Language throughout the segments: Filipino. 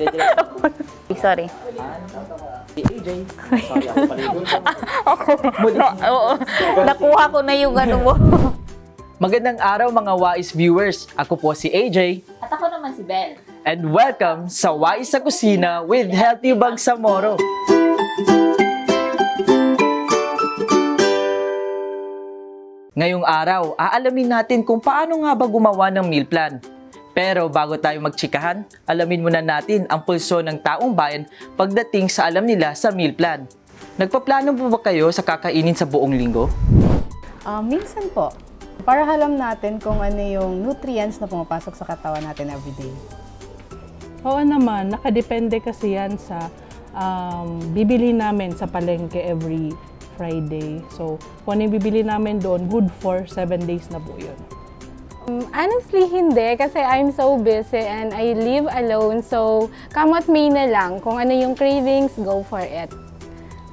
Sorry. Si AJ. Sorry, ako pala yun. Oo. Nakuha ko na yung ano mo. Magandang araw mga Wais viewers. Ako po si AJ. At ako naman si Belle. And welcome sa Wais sa Kusina with Healthy Bangsamoro. Ngayong araw, aalamin natin kung paano nga ba gumawa ng meal plan. Pero bago tayo magtsikahan, alamin muna natin ang pulso ng taong bayan pagdating sa alam nila sa meal plan. Nagpaplano po ba kayo sa kakainin sa buong linggo? Ah, minsan po, para alam natin kung ano yung nutrients na pumapasok sa katawan natin everyday. Oo naman, nakadepende kasi yan sa um, bibili namin sa palengke every Friday. So, kung ano yung bibili namin doon, good for 7 days na po yun. Um, honestly, hindi. Kasi I'm so busy and I live alone. So, kamot me na lang. Kung ano yung cravings, go for it.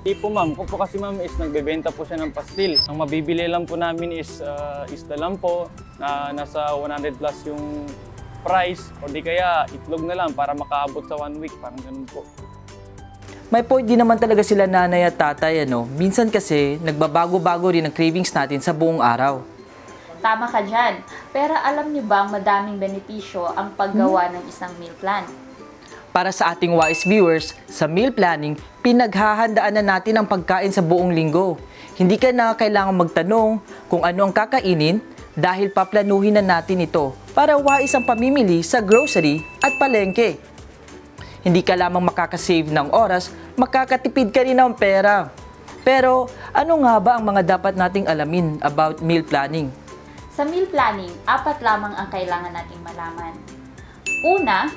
Hindi po ma'am. Kung po kasi ma'am is nagbebenta po siya ng pastil. Ang mabibili lang po namin is uh, isda lang po na nasa 100 plus yung price o di kaya itlog na lang para makaabot sa one week. Parang ganun po. May point din naman talaga sila nanay at tatay, ano? Minsan kasi, nagbabago-bago rin ang cravings natin sa buong araw. Tama ka dyan. Pero alam niyo ba madaming benepisyo ang paggawa ng isang meal plan? Para sa ating wise viewers, sa meal planning, pinaghahandaan na natin ang pagkain sa buong linggo. Hindi ka na kailangan magtanong kung ano ang kakainin dahil paplanuhin na natin ito para wais ang pamimili sa grocery at palengke. Hindi ka lamang makakasave ng oras, makakatipid ka rin ng pera. Pero ano nga ba ang mga dapat nating alamin about meal planning? Sa meal planning, apat lamang ang kailangan nating malaman. Una,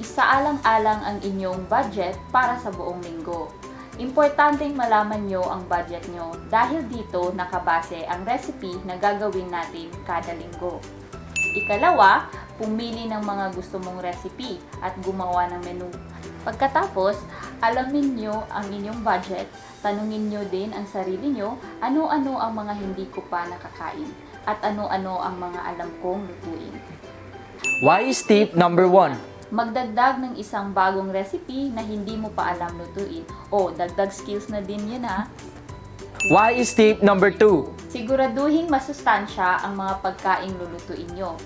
isaalang-alang ang inyong budget para sa buong linggo. Importanteng malaman nyo ang budget nyo dahil dito nakabase ang recipe na gagawin natin kada linggo. Ikalawa, pumili ng mga gusto mong recipe at gumawa ng menu. Pagkatapos, alamin nyo ang inyong budget, tanungin nyo din ang sarili nyo ano-ano ang mga hindi ko pa nakakain at ano-ano ang mga alam kong lutuin. Wise tip number 1. Magdagdag ng isang bagong recipe na hindi mo pa alam lutuin. O, dagdag skills na din yun ha. Wise tip number 2. Siguraduhin masustansya ang mga pagkaing lulutuin nyo.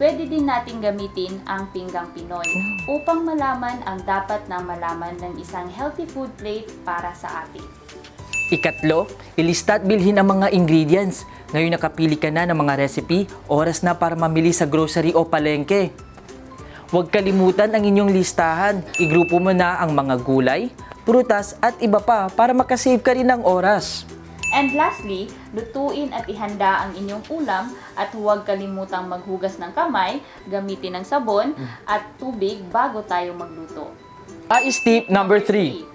Pwede din natin gamitin ang pinggang Pinoy upang malaman ang dapat na malaman ng isang healthy food plate para sa atin. Ikatlo, ilista at bilhin ang mga ingredients. Ngayon nakapili ka na ng mga recipe, oras na para mamili sa grocery o palengke. Huwag kalimutan ang inyong listahan. Igrupo mo na ang mga gulay, prutas at iba pa para makasave ka rin ng oras. And lastly, lutuin at ihanda ang inyong ulam at huwag kalimutang maghugas ng kamay, gamitin ng sabon at tubig bago tayo magluto. Wise tip number 3.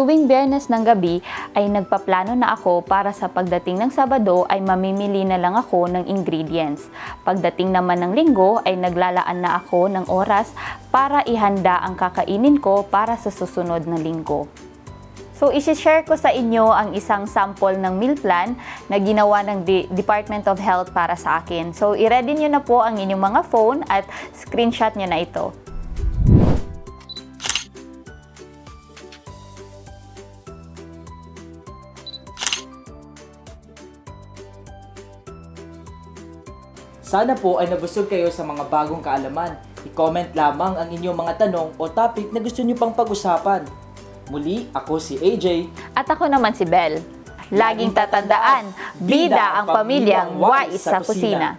Tuwing biyernes ng gabi ay nagpaplano na ako para sa pagdating ng Sabado ay mamimili na lang ako ng ingredients. Pagdating naman ng linggo ay naglalaan na ako ng oras para ihanda ang kakainin ko para sa susunod na linggo. So, isi-share ko sa inyo ang isang sample ng meal plan na ginawa ng De- Department of Health para sa akin. So, i-ready nyo na po ang inyong mga phone at screenshot nyo na ito. Sana po ay nabusog kayo sa mga bagong kaalaman. I-comment lamang ang inyong mga tanong o topic na gusto nyo pang pag-usapan. Muli, ako si AJ. At ako naman si Belle. Laging tatandaan, bida ang pamilyang wais sa kusina.